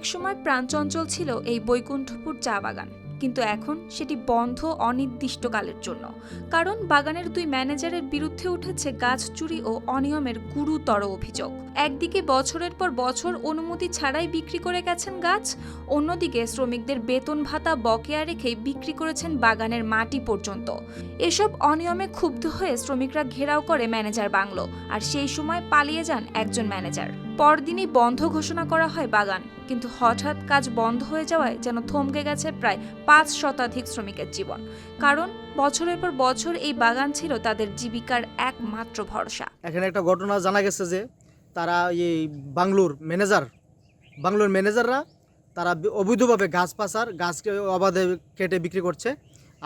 একসময় প্রাণচঞ্চল ছিল এই বৈকুণ্ঠপুর চা বাগান। কিন্তু এখন সেটি বন্ধ অনির্দিষ্টকালের জন্য। কারণ বাগানের দুই ম্যানেজারের বিরুদ্ধে উঠেছে গাছ চুরি ও অনিয়মের গুরুতর অভিযোগ। একদিকে বছরের পর বছর অনুমতি ছাড়াই বিক্রি করে গেছেন গাছ, অন্যদিকে শ্রমিকদের বেতন ভাতা বকেয়া রেখে বিক্রি করেছেন বাগানের মাটি পর্যন্ত। এসব অনিয়মে ক্ষুব্ধ হয়ে শ্রমিকরা ঘেরাও করে ম্যানেজার বাংলো, আর সেই সময় পালিয়ে যান একজন ম্যানেজার। পরদিনই বন্ধ ঘোষণা করা হয় বাগান, কিন্তু হঠাৎ কাজ বন্ধ হয়ে যাওয়ায় যেন থমকে গেছে প্রায় পাঁচ শতাধিক শ্রমিকের জীবন। কারণ বছরের পর বছর এই বাগান ছিল তাদের জীবিকার একমাত্র ভরসা। এখানে একটা ঘটনা জানা গেছে যে তারা এই বাংলোর ম্যানেজার, বাংলোর ম্যানেজাররা তারা অবৈধভাবে গাছ পাচার, গাছকে অবাধে কেটে বিক্রি করছে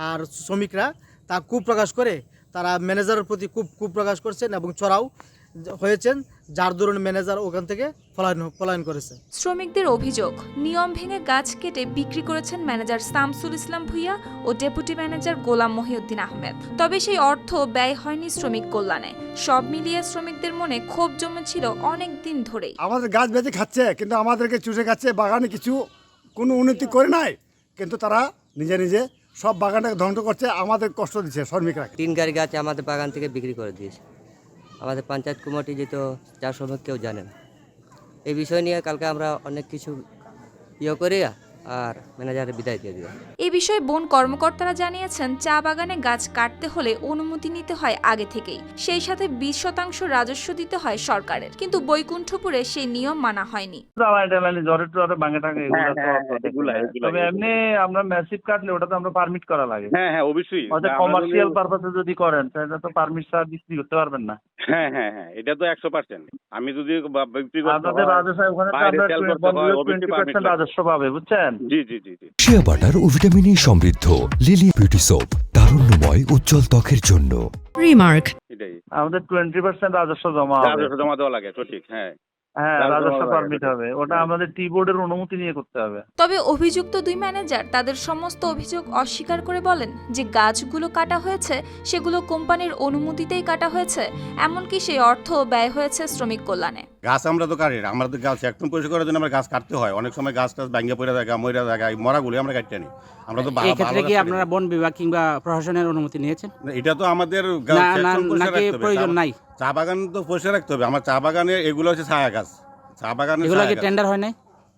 আর শ্রমিকরা তা কুপ্রকাশ করে তারা ম্যানেজারের প্রতি খুব কুপ্রকাশ করছেন এবং চড়াও হয়েছেন যার দরুন ম্যানেজার ওখান থেকে পলায়ন পলায়ন করেছে। শ্রমিকদের অভিযোগ নিয়ম ভেঙে গাছ কেটে বিক্রি করেছেন ম্যানেজার শামসুল ইসলাম ভুইয়া ও ডেপুটি ম্যানেজার গোলাম মহিউদ্দিন আহমেদ। তবে সেই অর্থ ব্যয় হয়নি শ্রমিক কল্যাণে। সব মিলিয়ে শ্রমিকদের মনে ক্ষোভ জমেছিল অনেক দিন ধরেই। আমাদের গাছ বেঁচে খাচ্ছে কিন্তু আমাদেরকে চুষে খাচ্ছে বাগানে কিছু কোনো উন্নতি করে নাই। কিন্তু তারা নিজে নিজে সব বাগানটাকে ধ্বংস করছে আমাদের কষ্ট দিচ্ছে শ্রমিকরা। তিন গাড়ি গাছ আমাদের বাগান থেকে বিক্রি করে দিয়েছে। আমাদের পঞ্চায়েত কমিটি যেহেতু চাষ সম্পর্কে কেউ জানে না। এই বিষয় নিয়ে কালকে আমরা অনেক কিছু ইয়ে করি আর ম্যানেজারের বিদায় দিয়ে দিই এ বিষয়ে বন কর্মকর্তারা জানিয়েছেন চা বাগানে গাছ কাটতে হলে অনুমতি নিতে হয় আগে থেকেই। সেই সাথে বিশ শতাংশ রাজস্ব দিতে হয় সরকারের। কিন্তু বৈকুণ্ঠপুরে সেই নিয়ম মানা হয়নি। এগুলো হ্যাঁ, হ্যাঁ। এগুলা, তবে এমনি আমরা ম্যাসিভ কাটলে ওটা তো আমরা পারমিট করা লাগে। হ্যাঁ হ্যাঁ অবশ্যই। কমার্শিয়াল পারপাসে যদি করেন তাহলে তো পারমিট ছাড়া বিক্রি করতে পারবেন না। হ্যাঁ হ্যাঁ হ্যাঁ এটা তো একশো পার্সেন্ট আমি যদি হয়, হয়। রাজস্ব পাবে বুঝছেন? জি জি জি জি। শিয়া বাটার ও ভিটামিন ই সমৃদ্ধ লিলি বিউটি সোপ তারুণ্যময় উজ্জ্বল ত্বকের জন্য. এটাই। আমাদের টোয়েন্টি পার্সেন্ট রাজস্ব জমা হবে। রাজস্ব জমা দেওয়া লাগে সঠিক হ্যাঁ। হ্যাঁ রাজস্ব রাজস্ব জমা পারমিট লাগে। হবে। ওটা আমাদের টি বোর্ডের অনুমতি নিয়ে করতে হবে। তবে অভিযুক্ত দুই ম্যানেজার তাদের সমস্ত অভিযোগ অস্বীকার করে বলেন যে গাছগুলো কাটা হয়েছে সেগুলো কোম্পানির অনুমতিতেই কাটা হয়েছে। এমনকি সেই অর্থ ব্যয় হয়েছে শ্রমিক কল্যাণে। গাছ আমরা তো কাটি আমরা তো গাছ একদম পরিষ্কার করার জন্য আমরা গাছ কাটতে হয়। অনেক সময় গাছ টাছ ভাঙ্গে পড়ে থাকে মরে থাকে এই মরাগুলি আমরা কাটতে আনি। আমরা তো এই ক্ষেত্রে কি আপনারা বন বিভাগ কিংবা প্রশাসনের অনুমতি নিয়েছেন? এটা তো আমাদের নাকি প্রয়োজন নাই? চা বাগান তো পরিষ্কার রাখতে হবে। আমার চা বাগানে এগুলো হচ্ছে ছায়া গাছ। চা বাগানে এগুলো কি টেন্ডার হয় নাই?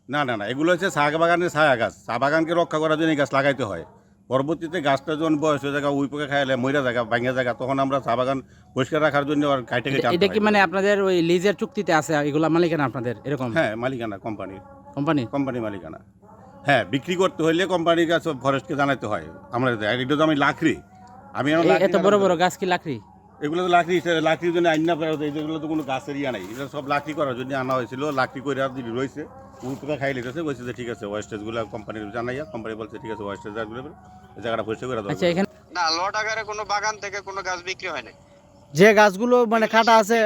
না না না এগুলো হচ্ছে চা বাগানের ছায়া গাছ। চা বাগানকে রক্ষা করার জন্য এই গাছ লাগাইতে হয়। পরবর্তীতে গাছটা যখন বয়স হয়ে জায়গা উই পোকা খাইলে মইরা জায়গা ভাঙা জায়গা তখন আমরা চা বাগান পরিষ্কার রাখার জন্য আর কাইটে কেটে এটা- কি মানে আপনাদের ওই লিজের চুক্তিতে আছে এগুলা মালিকানা আপনাদের এরকম? হ্যাঁ মালিকানা কোম্পানির কোম্পানি কোম্পানি মালিকানা। হ্যাঁ বিক্রি করতে হলে কোম্পানির কাছে ফরেস্টকে জানাতে হয়। আমরা এটা তো আমি লাকড়ি। আমি এত বড় বড় গাছ কি লাকড়ি? এগুলো তো লাকড়ি লাকড়ির জন্য আইন না এগুলো তো কোনো গাছের ইয়া নাই। এগুলো সব লাকড়ি করার জন্য আনা হয়েছিল লাকড়ি করে আর যদি রয়েছে উল্টোকা খাই লিতেছে বলছে যে ঠিক আছে ওয়েস্টেজগুলো কোম্পানির জানাইয়া কোম্পানি বলছে ঠিক আছে ওয়েস্টেজ এই জায়গাটা পরিষ্কার করে আচ্ছা এখানে না লট আকারে কোনো বাগান থেকে কোনো গাছ বিক্রি হয় নাই। যে গাছগুলো মানে কাটা আছে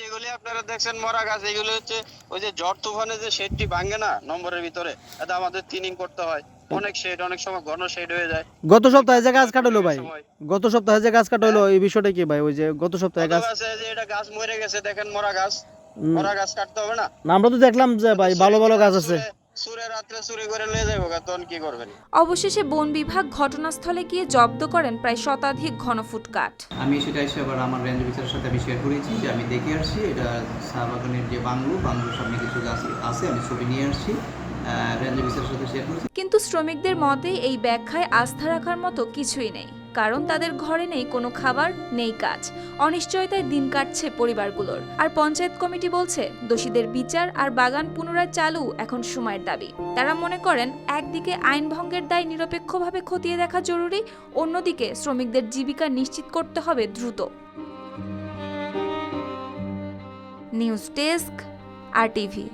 যেগুলি আপনারা দেখছেন মরা গাছ এগুলো হচ্ছে ওই যে ঝড় তুফানে যে শেডটি ভাঙে না নম্বরের ভিতরে এটা আমাদের তিনিং করতে হয়। অনেক শেড অনেক সময় ঘন শেড হয়ে যায়। গত সপ্তাহে যে গাছ কাটালো ভাই? গত সপ্তাহে যে গাছ কাটালো এই বিষয়টা কি ভাই? ওই যে গত সপ্তাহে গাছ যে এটা গাছ মরে গেছে দেখেন মরা গাছ। মরা গাছ কাটতে হবে না? আমরা তো দেখলাম যে ভাই ভালো ভালো গাছ আছে। সুরে- সুরে রাত্রে চুরি করে নিয়ে যাব গা, তখন কি করবেন? অবশেষে বন বিভাগ ঘটনাস্থলে গিয়ে জব্দ করেন প্রায় শতাধিক ঘনফুট কাঠ আমি সেটা এসে আবার আমার রেঞ্জ অফিসারের সাথে আমি শেয়ার করেছি যে আমি দেখে আসছি এটা চা বাগানের যে বাংলো বাংলোর সামনে কিছু গাছ আছে আমি ছবি নিয়ে আসছি। রেঞ্জ অফিসারের সাথে শেয়ার করছি। শ্রমিকদের মতে, এই ব্যাখ্যায় আস্থা রাখার মতো কিছুই নেই। কারণ তাদের ঘরে নেই কোনো খাবার, নেই কাজ। অনিশ্চয়তায় দিন কাটছে পরিবারগুলোর। আর পঞ্চায়েত কমিটি বলছে, দোষীদের বিচার আর বাগান পুনরায় চালু এখন সময়ের দাবি। তারা মনে করেন, একদিকে আইন ভঙ্গের দায় নিরপেক্ষভাবে খতিয়ে দেখা জরুরি, অন্যদিকে শ্রমিকদের জীবিকা নিশ্চিত করতে হবে দ্রুত। News desk, R TV.